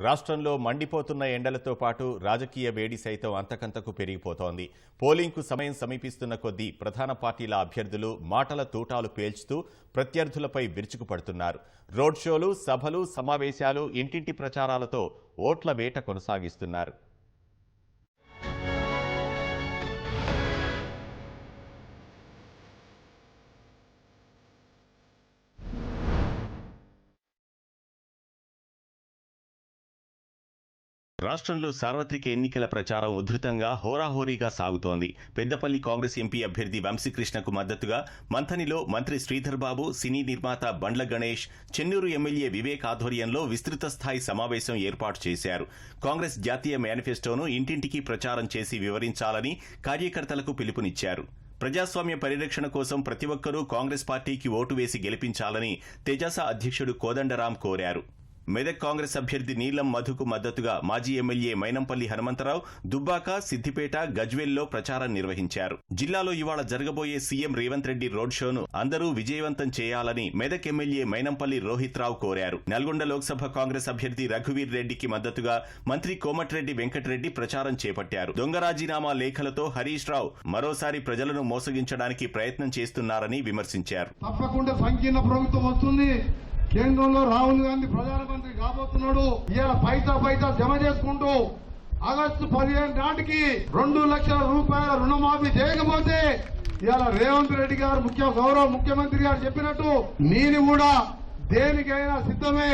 రాష్ట్రంలో మండిపోతున్న ఎండలతో పాటు రాజకీయ వేడి సైతం అంతకంతకు పెరిగిపోతోంది. పోలింగ్కు సమయం సమీపిస్తున్న కొద్దీ ప్రధాన పార్టీల అభ్యర్థులు మాటల తూటాలు పేల్చుతూ ప్రత్యర్థులపై విరుచుకుపడుతున్నారు. రోడ్ షోలు సభలు సమావేశాలు ఇంటింటి ప్రచారాలతో ఓట్ల వేట కొనసాగిస్తున్నారు. రాష్ట్రంలో సార్వత్రిక ఎన్నికల ప్రచారం ఉధృతంగా హోరాహోరీగా సాగుతోంది. పెద్దపల్లి కాంగ్రెస్ ఎంపీ అభ్యర్థి వంశీకృష్ణకు మద్దతుగా మంథనిలో మంత్రి శ్రీధర్ బాబు సినీ నిర్మాత బండ్ల గణేష్ చెన్నూరు ఎమ్మెల్యే వివేక్ ఆధ్వర్యంలో విస్తృత స్థాయి సమావేశం ఏర్పాటు చేశారు. కాంగ్రెస్ జాతీయ మేనిఫెస్టోను ఇంటింటికి ప్రచారం చేసి వివరించాలని కార్యకర్తలకు పిలుపునిచ్చారు. ప్రజాస్వామ్య పరిరక్షణ కోసం ప్రతి ఒక్కరూ కాంగ్రెస్ పార్టీకి ఓటు వేసి గెలిపించాలని తెజాస అధ్యక్షుడు కోదండరాం కోరారు. మెదక్ కాంగ్రెస్ అభ్యర్థి నీలం మధుకు మద్దతుగా మాజీ ఎమ్మెల్యే మైనంపల్లి హనుమంతరావు దుబ్బాక సిద్దిపేట గజ్వేల్లో ప్రచారం నిర్వహించారు. జిల్లాలో ఇవాళ జరగబోయే సీఎం రేవంత్ రెడ్డి రోడ్ షోను అందరూ విజయవంతం చేయాలని మెదక్ ఎమ్మెల్యే మైనంపల్లి రోహిత్ రావు కోరారు. నల్గొండ లోక్సభ కాంగ్రెస్ అభ్యర్థి రఘువీర్ రెడ్డికి మద్దతుగా మంత్రి కోమటిరెడ్డి వెంకటరెడ్డి ప్రచారం చేపట్టారు. దొంగ రాజీనామా లేఖలతో హరీష్ రావు మరోసారి ప్రజలను మోసగించడానికి ప్రయత్నం చేస్తున్నారని విమర్శించారు. తప్పకుండా సంకీర్ణ ప్రభుత్వం వస్తుంది. కేంద్రంలో రాహుల్ గాంధీ ప్రధానమంత్రి కాబోతున్నాడు. ఇవాళ పైసా పైసా జమ చేసుకుంటూ ఆగస్టు పదిహేను నాటికి రెండు లక్షల రూపాయల రుణమాఫీ చేయకపోతే ఇవాళ రేవంత్ రెడ్డి గారు ముఖ్య గౌరవ ముఖ్యమంత్రి గారు చెప్పినట్టు నేను కూడా దేనికైనా సిద్ధమే.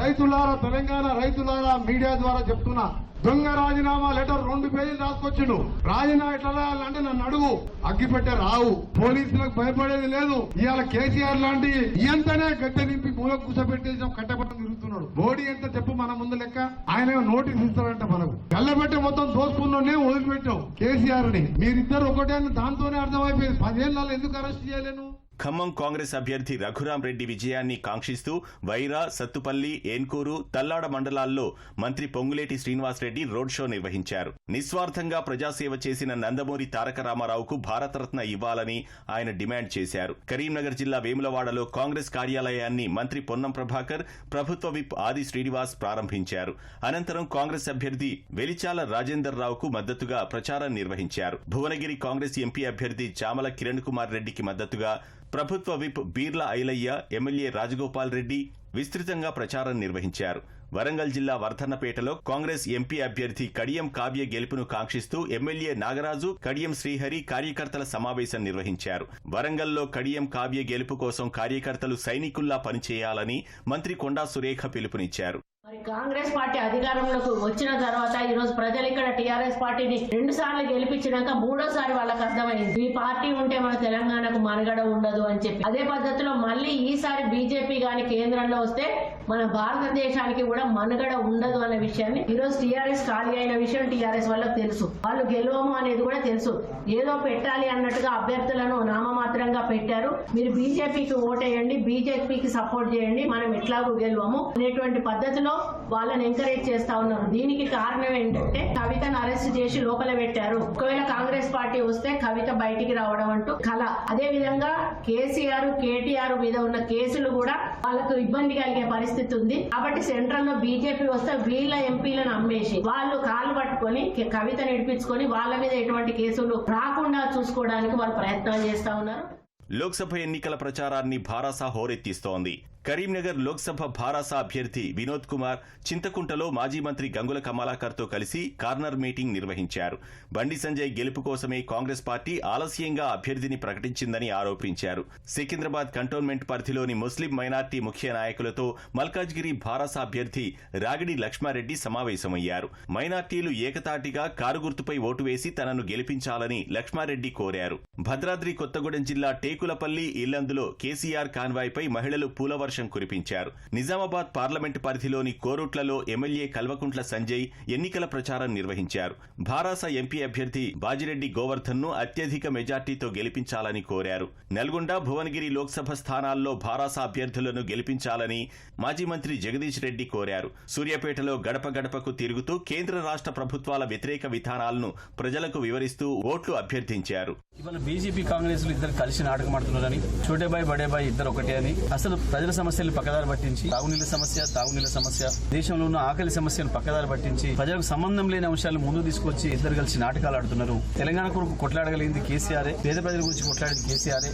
రైతులారా తెలంగాణ రైతులారా మీడియా ద్వారా చెప్తున్నా దొంగ రాజీనామా లెటర్ రెండు పేజీలు రాసుకొచ్చిండు. రాజీనామా ఎట్లా రాయాలంటే నన్ను అడుగు. అగ్గిపెట్టే రావు. పోలీసులకు భయపడేది లేదు. ఇవాళ కేసీఆర్ లాంటి ఎంతనే గట్టె నింపి మూల కూసబెట్టేసి కట్టబట్టం తిరుగుతున్నాడు. మోడీ ఎంత చెప్పు మన ముందు లెక్క? ఆయన నోటీస్ ఇస్తారంట మనకు. గల్లబెట్టే మొత్తం దోసుకున్నోనే వదిలిపెట్టాం కేసీఆర్ని మీరిద్దరు ఒకటే దాంతోనే అర్థమైపోయింది. పదేళ్ళలో ఎందుకు అరెస్ట్ చేయలేను? ఖమ్మం కాంగ్రెస్ అభ్యర్థి రఘురాం రెడ్డి విజయాన్ని కాంక్షిస్తూ వైరా సత్తుపల్లి ఏన్కూరు తల్లాడ మండలాల్లో మంత్రి పొంగులేటి శ్రీనివాసరెడ్డి రోడ్ షో నిర్వహించారు. నిస్వార్థంగా ప్రజాసేవ చేసిన నందమూరి తారక రామారావుకు భారతరత్న ఇవ్వాలని ఆయన డిమాండ్ చేశారు. కరీంనగర్ జిల్లా వేములవాడలో కాంగ్రెస్ కార్యాలయాన్ని మంత్రి పొన్నం ప్రభాకర్ ప్రభుత్వ విప్ ఆది శ్రీనివాస్ ప్రారంభించారు. అనంతరం కాంగ్రెస్ అభ్యర్థి వెలిచాల రాజేందర్ రావుకు మద్దతుగా ప్రచారం నిర్వహించారు. భువనగిరి కాంగ్రెస్ ఎంపీ అభ్యర్థి చామల కిరణ్ కుమార్ రెడ్డికి మద్దతుగా ప్రభుత్వ విప్ బీర్ల ఐలయ్య ఎమ్మెల్యే రాజగోపాల్ రెడ్డి విస్తృతంగా ప్రచారం నిర్వహించారు. వరంగల్ జిల్లా వర్ధన్నపేటలో కాంగ్రెస్ ఎంపీ అభ్యర్థి కడియం కావ్య గెలుపును కాంక్షిస్తూ ఎమ్మెల్యే నాగరాజు కడియం శ్రీహరి కార్యకర్తల సమావేశం నిర్వహించారు. వరంగల్లో కడియం కావ్య గెలుపు కోసం కార్యకర్తలు సైనికుల్లా పనిచేయాలని మంత్రి కొండా సురేఖ పిలుపునిచ్చారు. మరి కాంగ్రెస్ పార్టీ అధికారంలోకి వచ్చిన తర్వాత ఈ రోజు ప్రజలు ఇక్కడ టీఆర్ఎస్ పార్టీని రెండు సార్లు గెలిపించినాక మూడోసారి వాళ్ళకి అర్థమైంది. ఈ పార్టీ ఉంటే మన తెలంగాణకు మనుగడ ఉండదు అని చెప్పి. అదే పద్ధతిలో మళ్ళీ ఈసారి బీజేపీ గాని కేంద్రంలో వస్తే మన భారతదేశానికి కూడా మనుగడ ఉండదు అనే విషయాన్ని ఈరోజు రోజు టీఆర్ఎస్ ఖాళీ అయిన విషయం టీఆర్ఎస్ వాళ్ళకి తెలుసు. వాళ్ళు గెలవము అనేది కూడా తెలుసు. ఏదో పెట్టాలి అన్నట్టుగా అభ్యర్థులను నామమాత్రంగా పెట్టారు. మీరు బీజేపీకి ఓటేయండి బీజేపీకి సపోర్ట్ చేయండి మనం ఎట్లాగూ గెలవము అనేటువంటి పద్ధతిలో వాళ్ళని ఎంకరేజ్ చేస్తా ఉన్నారు. దీనికి కారణం ఏంటంటే కవితను అరెస్ట్ చేసి లోపల పెట్టారు. ఒకవేళ కాంగ్రెస్ పార్టీ వస్తే కవిత బయటికి రావడం అంటూ కళ అదే విధంగా కేసీఆర్ కేటీఆర్ మీద ఉన్న కేసులు కూడా వాళ్ళకు ఇబ్బంది కలిగే పరిస్థితి ఉంది. కాబట్టి సెంట్రల్లో బీజేపీ వస్తే వీళ్ళ ఎంపీలను అమ్మేసి వాళ్ళు కాళ్ళు పట్టుకొని కవిత నడిపించుకొని వాళ్ళ మీద ఎటువంటి కేసులు రాకుండా చూసుకోవడానికి వాళ్ళు ప్రయత్నాలు చేస్తా ఉన్నారు. లోక్సభ ఎన్నికల ప్రచారాన్ని భారాస హోరెత్తిస్తోంది. కరీంనగర్ లోక్సభ భారాస అభ్యర్థి వినోద్ కుమార్ చింతకుంటలో మాజీ మంత్రి గంగుల కమలాకర్తో కలిసి కార్నర్ మీటింగ్ నిర్వహించారు. బండి సంజయ్ గెలుపు కోసమే కాంగ్రెస్ పార్టీ ఆలస్యంగా అభ్యర్థిని ప్రకటించిందని ఆరోపించారు. సికింద్రాబాద్ కంటోన్మెంట్ పరిధిలోని ముస్లిం మైనార్టీ ముఖ్య నాయకులతో మల్కాజ్గిరి భారాస అభ్యర్థి రాగిడి లక్ష్మారెడ్డి సమావేశమయ్యారు. మైనార్టీలు ఏకతాటిగా కారు గుర్తుపై ఓటు వేసి తనను గెలిపించాలని లక్ష్మారెడ్డి కోరారు. భద్రాద్రి కొత్తగూడెం జిల్లా టేకులపల్లి ఇల్లందులో కేసీఆర్ కాన్వాయ్పై మహిళలు పూలవర్షం కురిపించారు. నిజామాబాద్ పార్లమెంటు పరిధిలోని కోరుట్లలో ఎమ్మెల్యే కల్వకుంట్ల సంజయ్ ఎన్నికల ప్రచారం నిర్వహించారు. భారాస ఎంపీ అభ్యర్థి బాజిరెడ్డి గోవర్ధన్ను అత్యధిక మెజార్టీతో గెలిపించాలని కోరారు. నల్గొండ భువనగిరి లోక్సభ స్థానాల్లో భారాస అభ్యర్థులను గెలిపించాలని మాజీ మంత్రి జగదీష్ రెడ్డి కోరారు. సూర్యాపేటలో గడప గడపకు తిరుగుతూ కేంద్ర రాష్ట్ర ప్రభుత్వాల వ్యతిరేక విధానాలను ప్రజలకు వివరిస్తూ ఓట్లు అభ్యర్థించారు. ఇవాళ బీజేపీ కాంగ్రెస్ ఇద్దరు కలిసి నాటకం ఆడుతున్నారని చోటేబాయ్ బడేబాయ్ ఇద్దరు ఒకటే అని అసలు ప్రజల సమస్యలు పక్కదారి పట్టించి తాగునీళ్ళ సమస్య తాగునీళ్ళ సమస్య. దేశంలో ఉన్న ఆకలి సమస్యను పక్కదారి పట్టించి ప్రజలకు సంబంధం లేని అంశాలు ముందు తీసుకొచ్చి ఇద్దరు కలిసి నాటకాలు ఆడుతున్నారు తెలంగాణ కొరకు కొట్లాడగలిగింది కేసీఆర్ పేద ప్రజల గురించి కొట్లాడింది కేసీఆర్.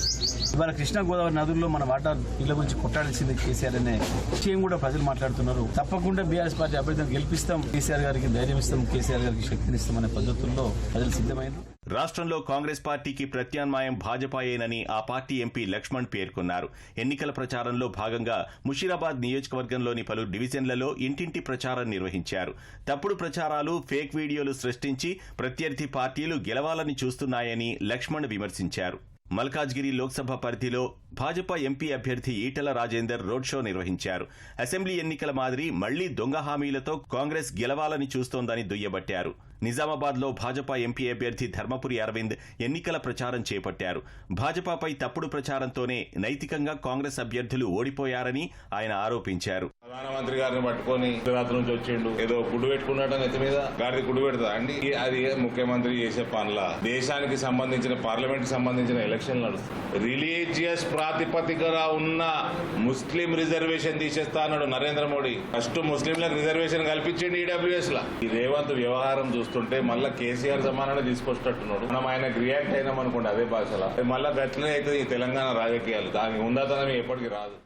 ఇవాళ కృష్ణా గోదావరి నదుల్లో మన వాటా ఇళ్ళ గురించి కొట్లాడాల్సింది కేసీఆర్ అనే విషయం కూడా ప్రజలు మాట్లాడుతున్నారు. తప్పకుండా బీఆర్ఎస్ పార్టీ అభ్యర్థిని గెలిపిస్తాం కేసీఆర్ గారికి ధైర్యం ఇస్తాం కేసీఆర్ గారికి శక్తినిస్తాం అనే పద్ధతుల్లో ప్రజలు సిద్ధమైంది రాష్ట్రంలో కాంగ్రెస్ పార్టీకి ప్రత్యామ్నాయం భాజపాయేనని ఆ పార్టీ ఎంపీ లక్ష్మణ్ పేర్కొన్నారు. ఎన్నికల ప్రచారంలో భాగంగా ముషీరాబాద్ నియోజకవర్గంలోని పలు డివిజన్లలో ఇంటింటి ప్రచారం నిర్వహించారు. తప్పుడు ప్రచారాలు ఫేక్ వీడియోలు సృష్టించి ప్రత్యర్థి పార్టీలు గెలవాలని చూస్తున్నాయని లక్ష్మణ్ విమర్శించారు. మల్కాజ్గిరి లోక్సభ పరిధిలో భాజపా ఎంపీ అభ్యర్థి ఈటల రాజేందర్ రోడ్ షో నిర్వహించారు. అసెంబ్లీ ఎన్నికల మాదిరి మళ్ళీ దొంగ హామీలతో కాంగ్రెస్ గెలవాలని చూస్తోందని దుయ్యబట్టారు. నిజామాబాద్లో భాజపా ఎంపీ అభ్యర్థి ధర్మపురి అరవింద్ ఎన్నికల ప్రచారం చేపట్టారు. భాజపాపై తప్పుడు ప్రచారంతోనే నైతికంగా కాంగ్రెస్ అభ్యర్థులు ఓడిపోయారని ఆయన ఆరోపించారు. ప్రధానమంత్రి గారిని పట్టుకొని గుజరాత్ నుంచి వచ్చిండు. ఏదో గుడ్డు పెట్టుకున్నట్టు నెత్తి మీద గాడిది గుడ్డు పెడతా. అండి అది ముఖ్యమంత్రి చేసే పనుల. దేశానికి సంబంధించిన పార్లమెంట్ సంబంధించిన ఎలక్షన్ నడుస్తుంది. రిలీజియస్ ప్రాతిపదికన ఉన్న ముస్లిం రిజర్వేషన్ తీసేస్తా అన్నాడు నరేంద్ర మోడీ. ఫస్ట్ ముస్లింలకు రిజర్వేషన్ కల్పించండి ఈడబ్ల్యూఎస్ లా ఈ రేవంత్ వ్యవహారం చూస్తుంటే మళ్ళీ కేసీఆర్ సమానాన్ని తీసుకొచ్చేటట్టున్నాడు మనం ఆయనకు రియాక్ట్ అయినాం అనుకోండి అదే భాషలో. మళ్ళీ గట్లనే అవుతుంది ఈ తెలంగాణ రాజకీయాలు దానికి ఉందాతనం ఎప్పటికీ రాదు.